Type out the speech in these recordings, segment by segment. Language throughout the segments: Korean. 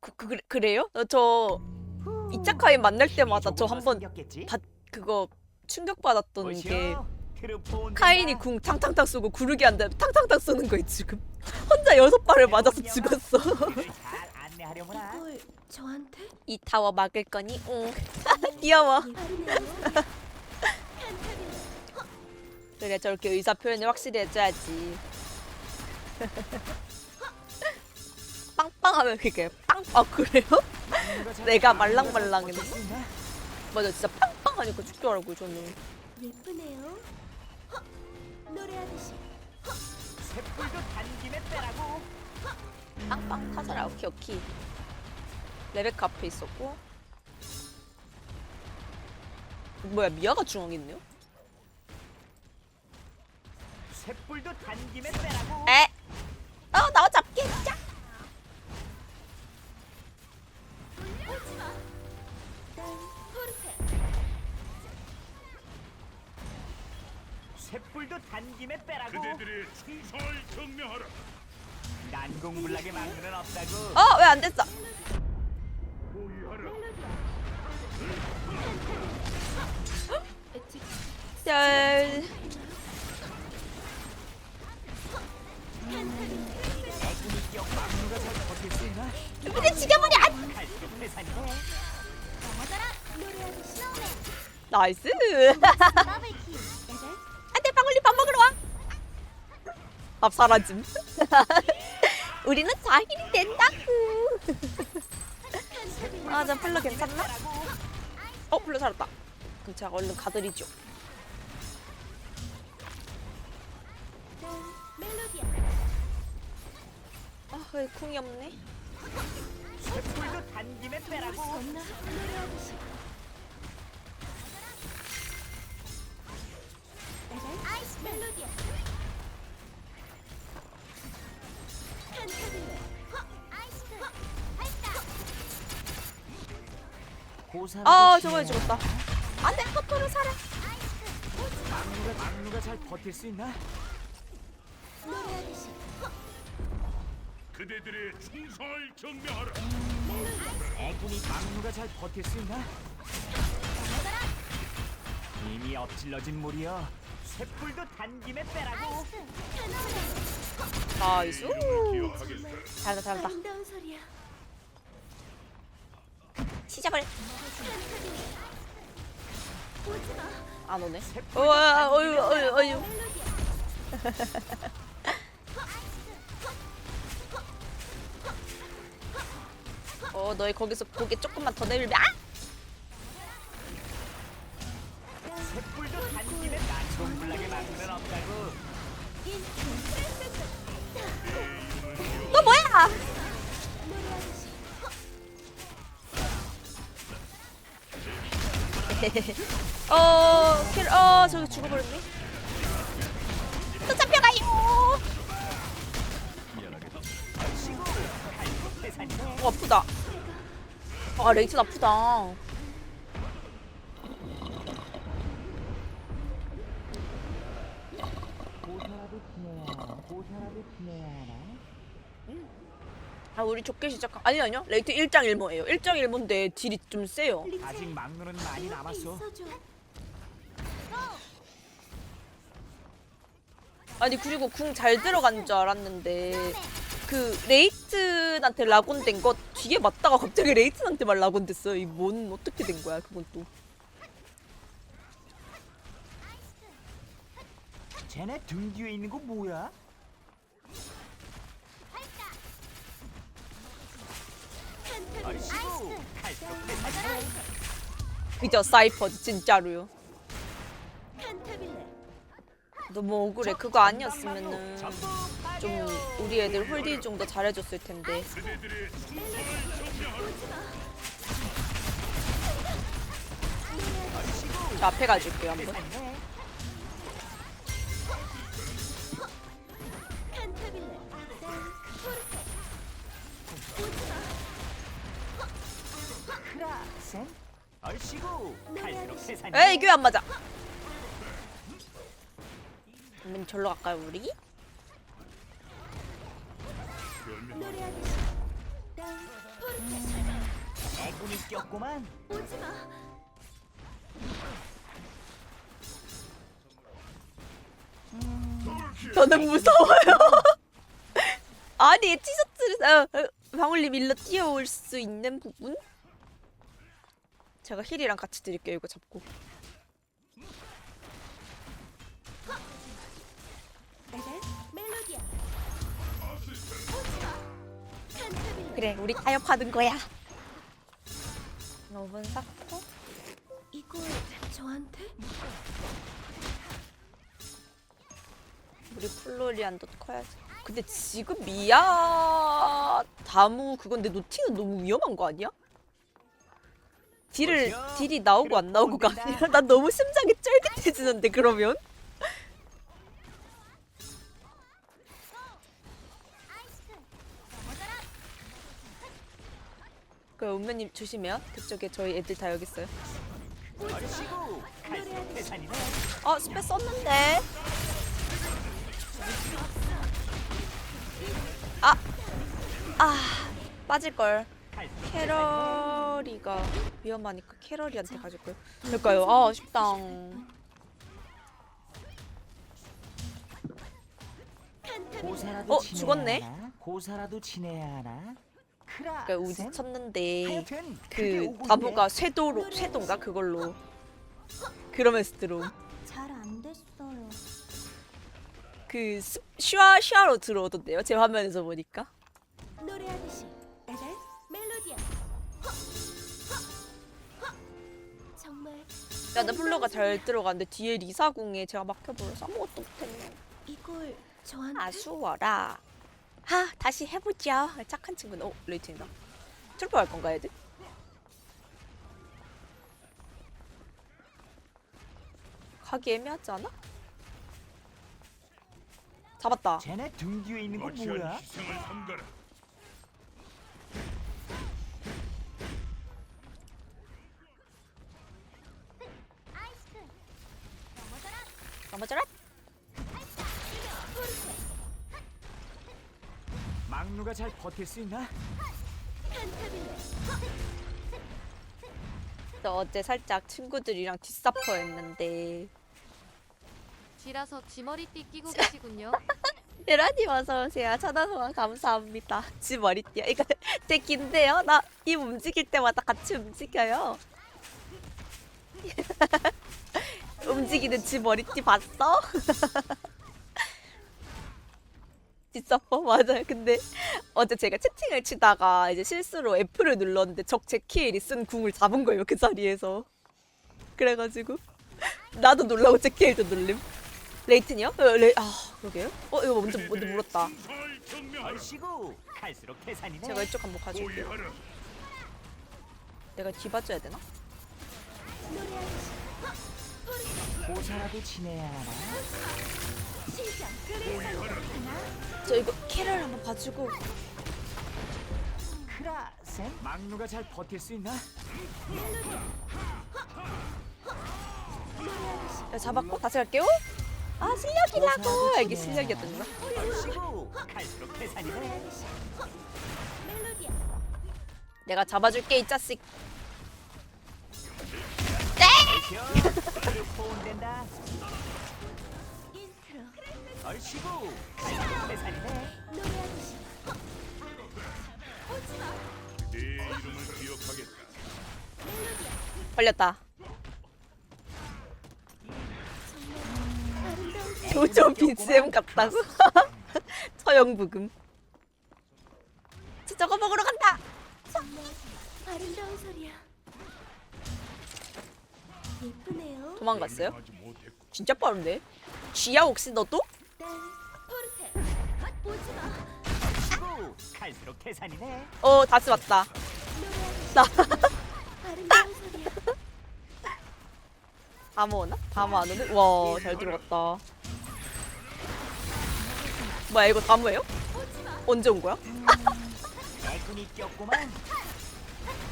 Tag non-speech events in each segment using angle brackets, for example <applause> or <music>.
그, 그 그래- 그래요? 어, 저 이차카이 만날 때마다 저 한번? 받- 그거 충격 받았던 게 카인이. 궁 탕탕탕 쏘고 구르기 한 다음에 탕탕탕 쏘는 거야 지금 혼자 여섯 발을 맞아서 죽었어. 이걸 저한테? 이 타워 막을 거니? 응 <laughs> 귀여워. <laughs> 그래 저렇게 의사 표현을 확실히 해줘야지 <laughs> 빵빵하면 그게 빵빵 그래요? <laughs> 내가 있나? 맞아 진짜 빵빵하니까 죽더라고요 저는 예쁘네요. 헉! 노래하듯이 쇳불도 단김에 빼라고. 빵빵 타자라 오키 오키 레베카 앞에 있었고 뭐야 미아가 중앙에 있네요? 쇳불도 단김에 빼라고. 에? 어 나와 잡게 자 쇳불도 단김에 빼라고. 그대들의 충성을 증명하라. 난공불락의 망설은 없다고. 어 왜 안 됐어 짤 애군이 기억 막누가 잘 버틸 수 있나? 근데 죽여버려 안 갈수록 나이스 더블 <laughs> 밥 사라짐. <laughs> 우리는 자기이 된다구. 아저 플러 괜찮나? 어 플러 살았다. 그럼 제가 얼른 가드리죠. 딴 멜로디야 아왜 궁이 없네? 아이스 멜로디야 아 저번에 죽었다 안돼 커터를 살아 막누가 막누가 잘 버틸 수 있나? 노래하듯이 그대들의 충성을 증명하라. 애군이 막누가 잘 버틸 수 있나? 이미 엎질러진 물이여. 쇳불도 단김에 빼라고. 나이스 기억하겠다. 잘한다 잘한다 소리야 시작을 안 오네. 우와 어유 어유 어유 어 너희 거기서 고개 조금만 더 내밀면 아! 너 뭐야 <laughs> 어, 킬, 어, 저기 죽어버렸네. 또 잡혀가요. 어, 아프다. 아, 레이튼 아프다. 고사라도 지내야 하나. 고사라도 지내야 하나. 아, 우리 좋게 시작한. 아니, 아니요. 레이튼 1장 1모예요. 1장 1모인데 딜이 좀 세요. 아직 막누는 많이 남았어. 아니, 그리고 궁 잘 들어간 줄 알았는데. 그 레이튼한테 라곤 된 거 뒤에 맞다가 갑자기 레이튼한테만 라곤 됐어요. 이 뭔 어떻게 된 거야 그건 또. 쟤네 등 뒤에 있는 거 뭐야? 얼씨구 갈수록 회사니. 그저 사이퍼지 진짜로요. 너무 억울해. 그거 아니었으면은 좀 우리 애들 홀딩 좀 더 잘해줬을 텐데. 저 앞에 가줄게요 한번. 얼씨구 갈수록. 에이 왜안 맞아? 그럼 절로 갈까요 우리? 애군이 꼈구만. 마. 저는 무서워요. <laughs> 아니 티셔츠를 아, 아, 방울님 일로 뛰어올 수 있는 부분? 제가 힐이랑 같이 드릴게요 이거 잡고. 그래 우리 타협하는 거야. 5분 쌓고 이걸 저한테? 우리 플로리안도 커야지. 근데 지금 미야 다무 그건데 노팅은 너무 위험한 거 아니야? 딜을 어디야? 딜이 나오고 안 나오고가 아니라 <laughs> 난 너무 심장이 쫄깃해지는데 그러면? 그 은매님 조심해요. 그쪽에 저희 애들 다 여기 있어요. 어 스페 썼는데. 아, 아 빠질 걸. 갈수 록 캐러리가 위험하니까 캐러리한테 가질 걸. 될까요? 아 아쉽다. 칸타빌레. 고사라도 어, 지내야 죽었네. 하나? 고사라도 지내야 하나? 그러니까 우지 쳤는데 하여튼 그게 그 오고 다부가 쇄도로 쇄도인가 그걸로 그러면서 들어옴. 잘 안 됐어요. 그 스- 슈아 슈아로 들어오던데요. 제 화면에서 보니까. 노래하듯이 야, 나 플로가 잘 들어가는데 뒤에 리사궁에 제가 막혀버려서 아무것도 못했네. 이걸 저한테? 아쉬워라. 하, 다시 해보자. 착한 친구는. 어, 레이팅이다. 트루퍼 할 건가, 애들? 가기 애매하지 않아? 잡았다. 쟤네 등 뒤에 있는 건 거치한 뭐야? 희생을 삼가라. 넘어져라. 막루가 잘 버틸 수 있나? 또 어제 살짝 친구들이랑 뒷사퍼 했는데. 지라서 쥐머리띠 끼고 계시군요. <laughs> 예라님 어서 오세요. 천원 후원 감사합니다. 지 머리띠야. 이거 <laughs> 제 긴데요. 나 입 움직일 때마다 같이 움직여요. <laughs> 움직이는 지 머리띠 봤어? <laughs> 뒷사퍼 맞아요. 근데 어제 제가 채팅을 치다가 이제 실수로 F를 눌렀는데 적 제키엘이 쓴 궁을 잡은 거예요. 그 자리에서. 그래가지고 나도 놀라고 제키엘도 눌림. 레이튼이요? 어, 레... 아 그러게요? 어 이거 먼저 먼저 물었다. 얼씨구 갈수록. 제가 이쪽 한번. 보이하라. 내가 뒤 봐줘야 되나? 고사라도 지내야 하나? 저 이거 캐럴 한번 봐주고 크라 쌤? 막루가 잘 버틸 수 있나? 야, 잡았고 다시 갈게요. 아 실력이라고 이게 실력이었던가? 얼씨구 갈수록 태산이네. 멜로디야. 내가 잡아줄게 이 자식. 걸렸다. 조조 BGM 같다고? 처형부금. <laughs> 저 저거 먹으러 간다. 아름다운 소리야. 예쁘네요. 도망갔어요? 진짜 빠른데? 쥐야 혹시 갈수록 태산이네. 어 왔다. 노래하듯이. 나. <laughs> 다모 오나? 다모 안 오네? 와, 잘 들어갔다. 뭐야, 이거 다모예요? 언제 온 거야? <laughs>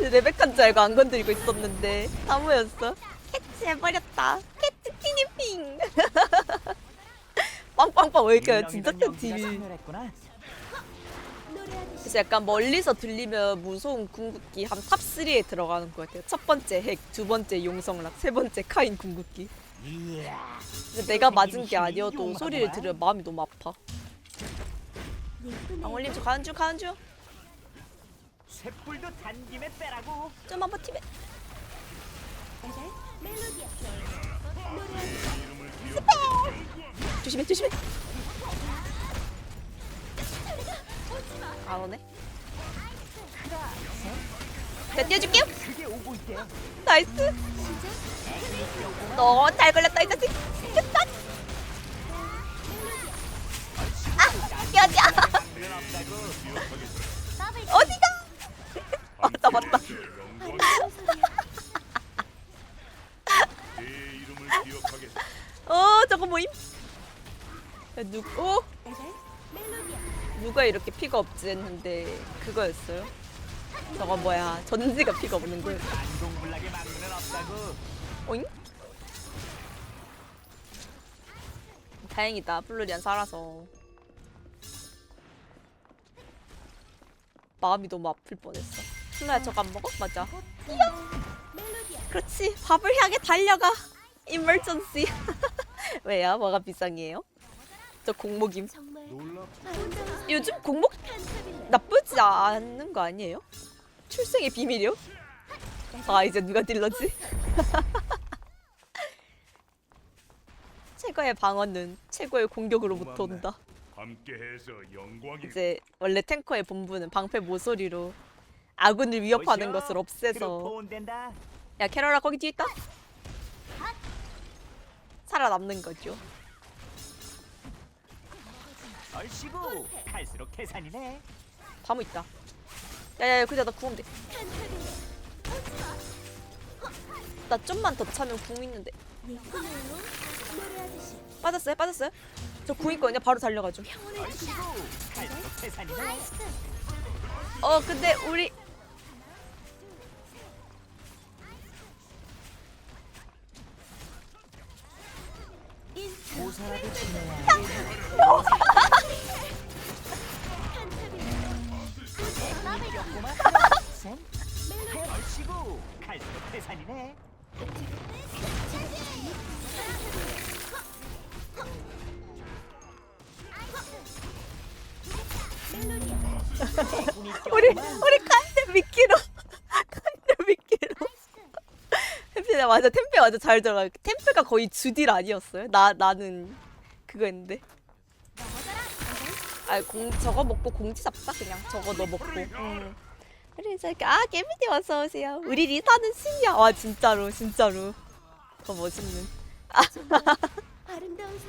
레베카인 줄 알고 안 건드리고 있었는데 다모였어. 해버렸다. 캐치 티니핑. <laughs> 빵빵빵 왜 이렇게 진짜 큰 TV. 그래서 약간 멀리서 들리면 무서운 궁극기 한 탑 3에 들어가는 것 같아요. 첫 번째 핵, 두 번째 용성락, 세 번째 카인 궁극기. 근데 내가 맞은 게 아니어도 소리를 들으면 마음이 너무 아파. 방울님 저 가는 중 가는 중. 쇳불도 단김에 빼라고. 좀만 버티면. 에 조심해 조심해. 안 오네. 자 있대. 나이스. 너잘 걸렸다 이 자식. 됐다. 아 여자. <laughs> 어디가? <laughs> 맞다 맞다. 아름다운 소리야. 내 이름을 기억하겠다. 어 저거 뭐임? 야, 누 어? 누가 이렇게 피가 없지 했는데 그거였어요. 저거 뭐야 전지가 피가 없는 없다고. 오잉? 다행이다 플로리안 살아서 마음이 너무 아플 뻔했어. 순아야 저거 안 먹어? 맞아. 그렇지 밥을 향해 달려가. 이멀전시. <laughs> 왜요? 뭐가 비상이에요? 저 공목임. 요즘 공목. 나쁘지 않는 거 아니에요? 출생의 비밀이요? 아 이제 누가 딜러지? <laughs> 최고의 방어는 최고의 공격으로부터 온다. 함께해서 영광이. 이제 원래 탱커의 본부는 방패 모서리로 아군을 위협하는. 것을 없애서. 야 캐롤아 거기 뒤에 있다. 살아남는 거죠. 얼씨구 갈수록 계산이네. 과무 있다. 야야야 그자 나 구하면 돼. 나 좀만 더 차면 궁 있는데. 빠졌어요? 빠졌어요? 저궁 있거든요. 바로 달려가죠. 평온을 얼씨구 갈수록 계산이네. 어 근데 우리 지내야 쌤? 얼씨구 갈수록 계산이네. <laughs> 우리 우리 칸데 미끼로 칸데 미끼로 템페 맞아 템페 맞아 잘 들어가 템페가 거의 주딜 아니었어요? 나 나는 그거였는데 아공 저거 먹고 공지 잡자 그냥 저거 너 먹고 응. 그래서 이렇게 아 깨미디 어서 오세요. 우리 리사는 신이야. 와 진짜로 진짜로. 더 멋있는. 아름다운.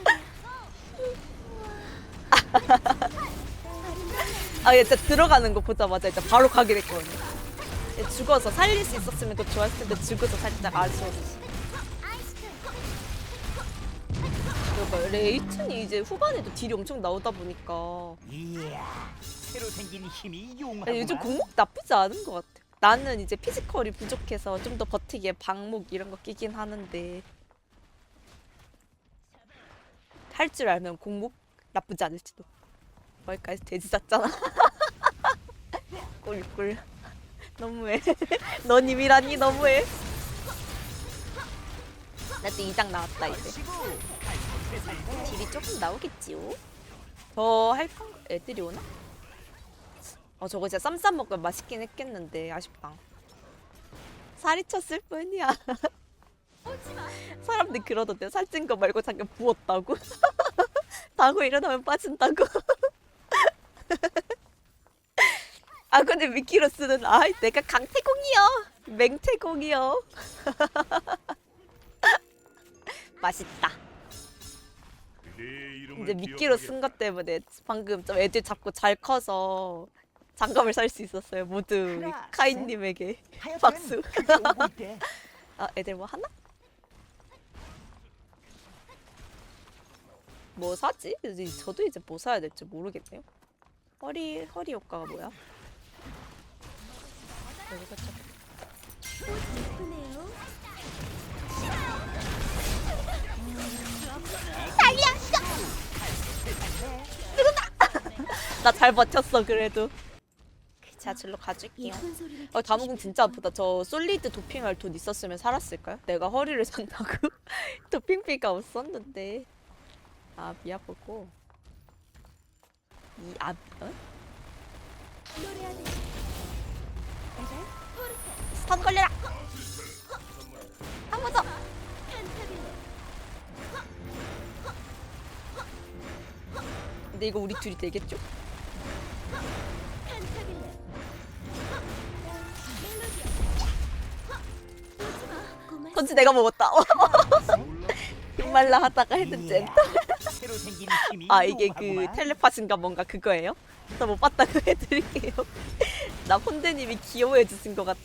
아 <laughs> 얘 진짜 들어가는 거 보자마자 일단 바로 가게 됐거든요. 얘 죽어서 살릴 수 있었으면 더 좋았을 텐데 죽어서 살짝 아쉬웠어 그리고 레이튼이 이제 후반에도 딜이 엄청 나오다 보니까 새로 생긴 힘이 아니, 용하구만. 요즘 공목 나쁘지 않은 것 같아. 나는 이제 피지컬이 부족해서 좀 더 버티기에 방목 이런 거 끼긴 하는데 할 줄 알면 공목 나쁘지 않을지도. 거기까지 돼지 쌌잖아. <laughs> 꿀꿀. 너무해. <laughs> 넌 이미라니 너무해. 나도 2장 나왔다 이제. 계산이네. 딜이 조금 나오겠지요. 더 할 건 애들이 오나? 어 저거 진짜 쌈쌈 먹으면 맛있긴 했겠는데 아쉽다. 살이 쳤을 뿐이야. <laughs> 사람들 그러던데 살찐 거 말고 잠깐 부었다고. <laughs> 자고 일어나면 빠진다고. <laughs> 아 근데 미키로스는 아 내가 강태공이요 맹태공이요 맛있다. 이제 미끼로. 쓴 것 때문에 방금 좀 애들 잡고 잘 커서 장갑을 살 수 있었어요. 모두 우리 하나, 카인님에게 하여튼 박수. 그게 오고 있대. 아 애들 뭐 하나? 뭐 사지? 이제 저도 이제 뭐 사야 될지 모르겠네요. 허리 허리 효과가 뭐야? 여기 살짝 예쁘네요. 나잘 버텼어 그래도. 제가 질러 가줄게요. 어, 다무궁. 진짜 아프다. 저 솔리드 도핑할 돈 있었으면 살았을까요? 내가 허리를 산다고 <laughs> 도핑비가 없었는데. 아, 미아프고. 이, 아, 어? 스턴 걸려라! 한 번 더! 칸타빌레 근데 이거 우리 둘이 되겠죠? 건지 내가 먹었다. 흑말라 하다가 헤드 잼. 새로 생긴 힘이 아 이게 그. 텔레파신가 뭔가 그거예요? 저못 봤다고 <laughs> 해드릴게요. 나 폰데님이 귀여워해 주신 것 같아.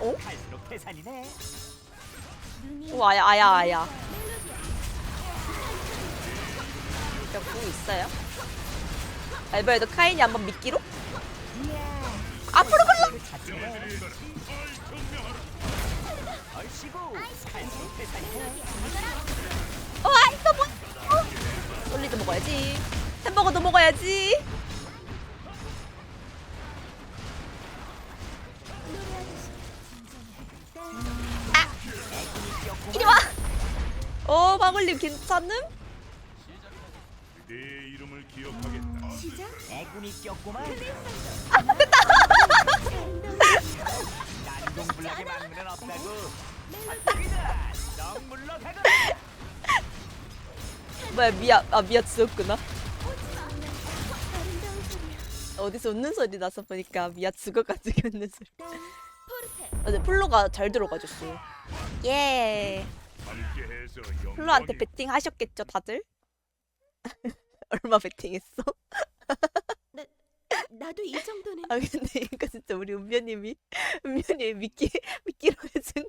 어? 오 아야 아야 아야. 여기 공 있어요? 알바에도 카인이 한번 미끼로? 앞으로 걸러! 그 자체네. 얼씨구. 어 아이 또 뭐? 어? 솔리드 먹어야지. 햄버거도 먹어야지. 노래하듯이 이리 와. 어 방울님 괜찮음? 그대의 이름을 기억하겠다. 시작 애군이 꼈구만. 아름다운 뭐야 미아 아 미아 죽었구나. 어디서 웃는 소리 나서 보니까 미아 죽어가지고 웃는 소리. 아, 네, 플로가 잘 들어가줬어요. 예. 플로한테 베팅 하셨겠죠, 다들? <laughs> 얼마 베팅했어? 나도 이 정도는. 아 근데 이거 진짜 우리 은면님이 <laughs> 은면님이 미끼 미끼로 해준